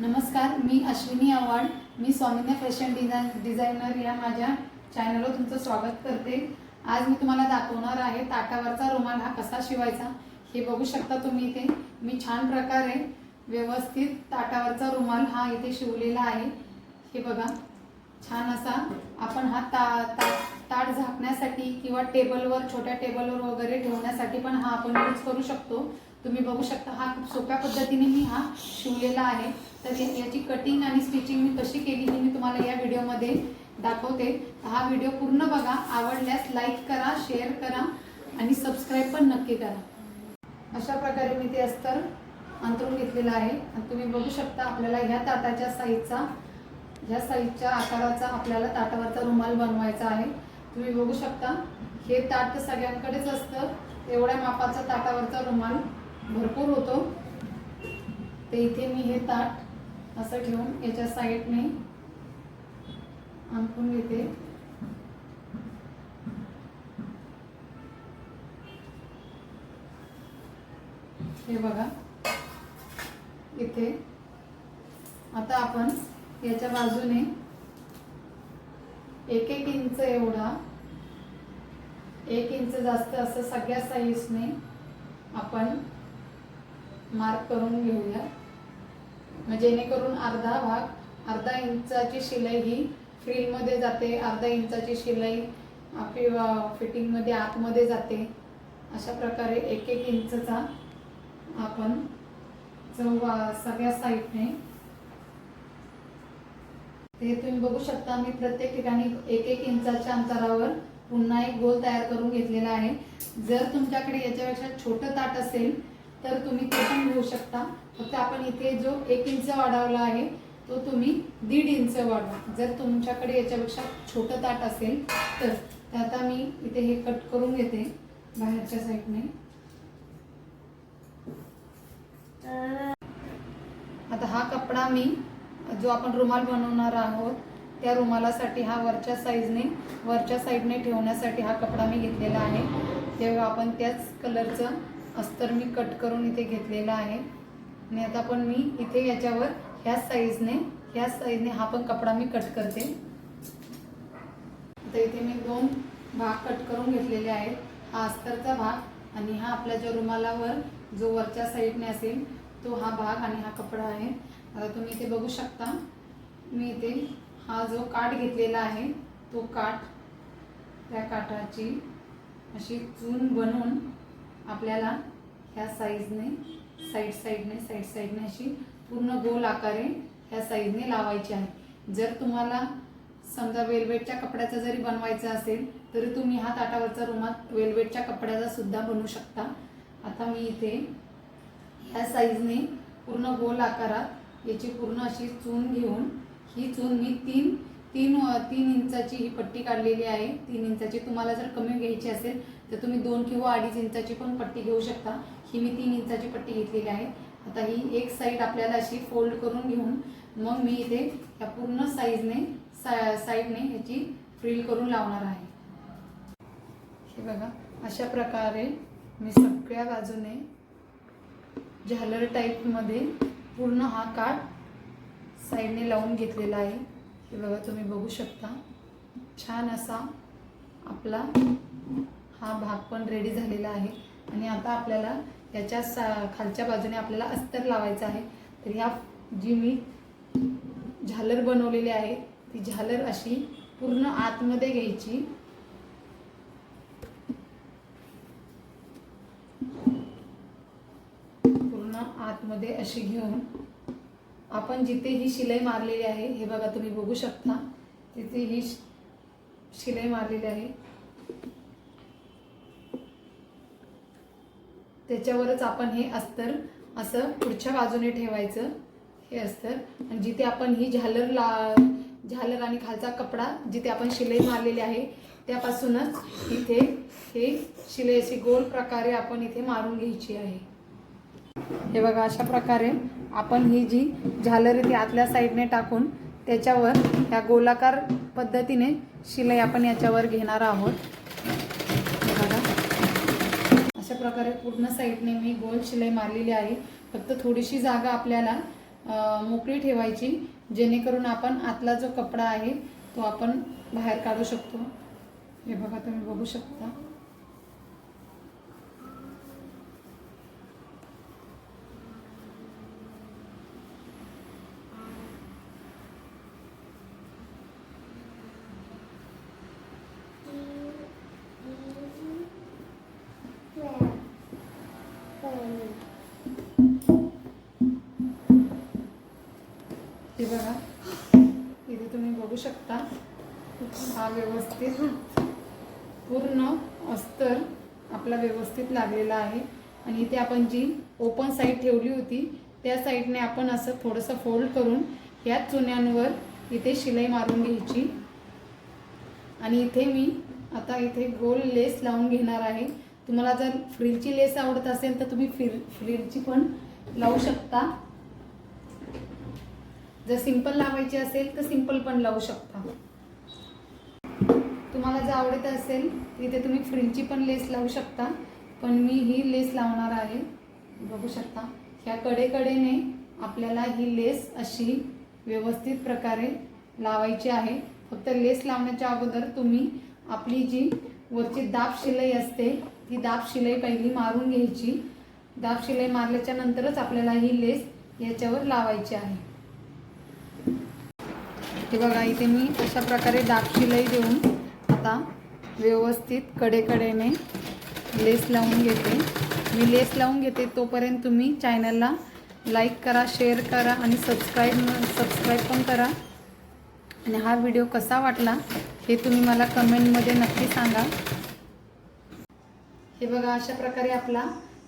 नमस्कार मी अश्विनी आव्हाड. मी स्वामिन्य फॅशन डिझाईन डिझायनर या माझ्या चॅनलवर तुमचं स्वागत करते. आज मी तुम्हाला दाखवणार आहे ताटावरचा रुमाल हा कसा शिवायचा हे बघू शकता तुम्ही इथे. मी छान प्रकारे व्यवस्थित ताटावरचा रुमाल हा इथे शिवलेला आहे. हे बघा छान असा आपण हा ता ता ताट झाकण्यासाठी किंवा टेबलवर छोट्या टेबलवर वगैरे ठेवण्यासाठी पण हा आपण यूज करू शकतो. तुम्ही बघू शकता हा खूप सोप्या पद्धतीने मी हा शिवलेला आहे. तर याची कटिंग आणि स्टिचिंग मी कशी केली हे मी तुम्हाला या व्हिडिओमध्ये दाखवते. हा व्हिडिओ पूर्ण बघा. आवडल्यास लाईक करा शेअर करा आणि सबस्क्राईब पण नक्की करा. अशा प्रकारे मी ते अस्तर अंतरून घेतलेलं आहे. आणि तुम्ही बघू शकता आपल्याला ह्या ताटाच्या साईजचा ह्या साईजच्या आकाराचा आपल्याला ताटावरचा रुमाल बनवायचा आहे. तुम्ही बघू शकता हे ताट तर सगळ्यांकडेच असतं. एवढ्या मापाचा ताटावरचा रुमाल भरपूर होतो. ते इथे मी हे ताट असं ठेवून याच्या साईडने आणखून घेते. हे बघा. इथे आता आपण याच्या बाजूने एक एक इंच एवढा एक इंच जास्त असं सगळ्या साईजने आपण मार्क करून घेऊया. मग जेणेकरून अर्धा भाग अर्धा इंचाची शिलाई ही फ्रीलमध्ये जाते अर्धा इंचाची शिलाई आपली फिटिंगमध्ये आतमध्ये जाते. अशा प्रकारे एक एक इंचचा आपण चौवा सगळ्या साईडने. ते तुम्ही बघू शकता मी प्रत्येक ठिकाणी एक एक इंचाच्या अंतरावर पुन्हा एक गोल तयार करून घेतलेला आहे. जर तुमच्याकडे याच्यापेक्षा छोटं ताट असेल तर तुम्ही ते पण घेऊ शकता. फक्त आपण इथे जो एक इंच वाढवला आहे तो तुम्ही दीड इंच वाढवा. जर तुमच्याकडे याच्यापेक्षा छोटं ताट असेल तर आता मी इथे हे कट करून घेते बाहेरच्या साईडने. आता हा कपडा मी जो आपण रुमाल बनवणार आहोत त्या रुमालासाठी हा वरच्या साईजने वरच्या साईडने ठेवण्यासाठी हा कपडा मी घेतलेला आहे. तेव्हा आपण त्याच कलरचं अस्तर मी कट करून इथे घेतलेला आहे. आणि आता पण मी इथे याच्यावर ह्याच साईजने ह्याच साईजने हा पण कपडा मी कट करते. आता इथे मी दोन भाग कट करून घेतलेले आहेत. हा अस्तरचा भाग आणि हा आपल्या ज्या रुमालावर जो वरच्या साईडने असेल तो हा भाग आणि हा कपडा आहे. आता तुम्ही इथे बघू शकता मी इथे हा जो काठ घेतलेला आहे तो काठ त्या काठाची अशी चून बनवून आपल्याला ह्या साईजने साईड साईडने साईड साईडने अशी पूर्ण गोल आकारे ह्या साईजने लावायची आहे. जर तुम्हाला समजा वेलवेटच्या कपड्याचा जरी बनवायचा असेल तरी तुम्ही हा ताटावरचा रुमाल वेलवेटच्या कपड्याचा सुद्धा बनवू शकता. आता मी इथे ह्या साईजने पूर्ण गोल आकारात याची पूर्ण अशी चून घेऊन ही चून मी तीन तीन तीन इंचाची ही पट्टी काढलेली आहे. तीन इंचाची तुम्हाला जर कमी घ्यायची असेल तर तुम्ही दोन किंवा अडीच इंचाची पण पट्टी घेऊ शकता. ही मी तीन इंचाची पट्टी घेतलेली आहे. आता ही एक साईड आपल्याला अशी फोल्ड करून घेऊन मग मी इथे या पूर्ण साईजने सा साईडने ह्याची फ्रिल करून लावणार आहे. हे बघा अशा प्रकारे मी सगळ्या बाजूने झालर टाईपमध्ये पूर्ण हा काठ साईडने लावून घेतलेला आहे. हे बघा तुम्ही बघू शकता छान असा आपला हा भाग पण रेडी झालेला आहे. आणि आता आपल्याला याच्या सा खालच्या बाजूने आपल्याला अस्तर लावायचं आहे. तर ह्या जी मी झालर बनवलेली आहे ती झालर अशी पूर्ण आतमध्ये घ्यायची. पूर्ण आतमध्ये अशी घेऊन आपण जिथे ही शिलाई मारलेली आहे हे बघा तुम्ही बघू शकता. तिथे ही शिलाई मारलेली आहे. त्याच्यावरच आपण हे अस्तर असं पुढच्या बाजूने ठेवायचं. हे अस्तर. आणि जिथे आपण ही झालर ला झालर आणि खालचा कपडा जिथे आपण शिलाई मारलेली आहे त्यापासूनच इथे हे शिलाई अशी गोल प्रकारे आपण इथे मारून घ्यायची आहे. हे बघा अशा प्रकारे आपण ही जी झालरी ती आतल्या साईडने टाकून त्याच्यावर ह्या गोलाकार पद्धतीने शिलाई आपण याच्यावर घेणार आहोत. बघा. अशा प्रकारे पूर्ण साईडने मी गोल शिलाई मारलेली आहे. फक्त थोडीशी जागा आपल्याला मोकळी ठेवायची जेणेकरून आपण आतला जो कपडा आहे तो आपण बाहेर काढू शकतो. हे बघा तुम्ही बघू शकता. हा व्यवस्थित पूर्ण अस्तर आपला व्यवस्थित लागलेला आहे. आणि इथे आपण जी ओपन साईड ठेवली होती त्या साईडने आपण असं थोडंसं फोल्ड करून ह्या चुन्यांवर इथे शिलाई मारून घ्यायची. आणि इथे मी आता इथे गोल लेस लावून घेणार आहे. तुम्हाला जर फ्रिलची लेस आवडत असेल तर तुम्ही फ्रिल फ्रिलची पण लावू शकता. जर सिंपल लावायची असेल तर सिंपल पण लावू शकता. तुम्हाला जर आवडत असेल तिथे तुम्ही फ्रिलची पण लेस लावू शकता. पण मी ही लेस लावणार आहे. बघू शकता. ह्या कडेकडेने आपल्याला ही लेस अशी व्यवस्थित प्रकारे लावायची आहे. फक्त लेस लावण्याच्या अगोदर तुम्ही आपली जी वरची दाब शिलाई असते ती दाब शिलाई पहिली मारून घ्यायची. दाब शिलाई मारल्याच्या नंतरच आपल्याला ही लेस याच्यावर लावायची आहे. हे बघा इथे मी अशा प्रकारे दाब शिलाई देऊन आता व्यवस्थित कडेकडेने लेस लावून घेते. मी लेस लावून घेते तोपर्यंत तुम्ही चॅनलला लाईक करा शेअर करा आणि सबस्क्राईब सबस्क्राईब पण करा. आणि हा व्हिडिओ कसा वाटला हे तुम्ही मला कमेंटमध्ये नक्की सांगा. हे बघा अशा प्रकारे आपला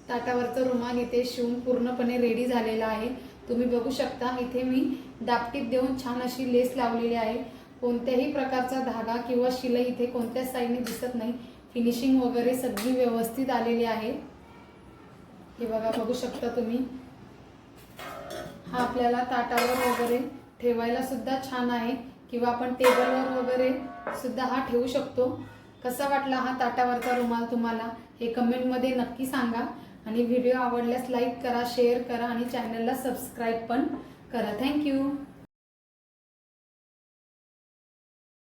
ताटावरचा रुमाल इथे शिवून पूर्णपणे रेडी झालेला आहे. तुम्ही बघू शकता इथे मी दापटीत देऊन छान अशी लेस लावलेली आहे. कोणत्याही प्रकारचा धागा किंवा शिलाई इथे कोणत्याच साईडने दिसत नाही. फिनिशिंग वगैरे सगळी व्यवस्थित आलेली आहे. हे बघा बघू शकता तुम्ही. हा आपल्याला ताटावर वगैरे ठेवायला सुद्धा छान आहे. किंवा आपण टेबलवर वगैरे सुद्धा हा ठेवू शकतो. कसा वाटला हा ताटावरचा रुमाल तुम्हाला? हे कमेंटमध्ये नक्की सांगा. आणि व्हिडिओ आवडल्यास लाईक करा शेअर करा आणि चॅनलला सबस्क्राईब पण करा. थँक्यू.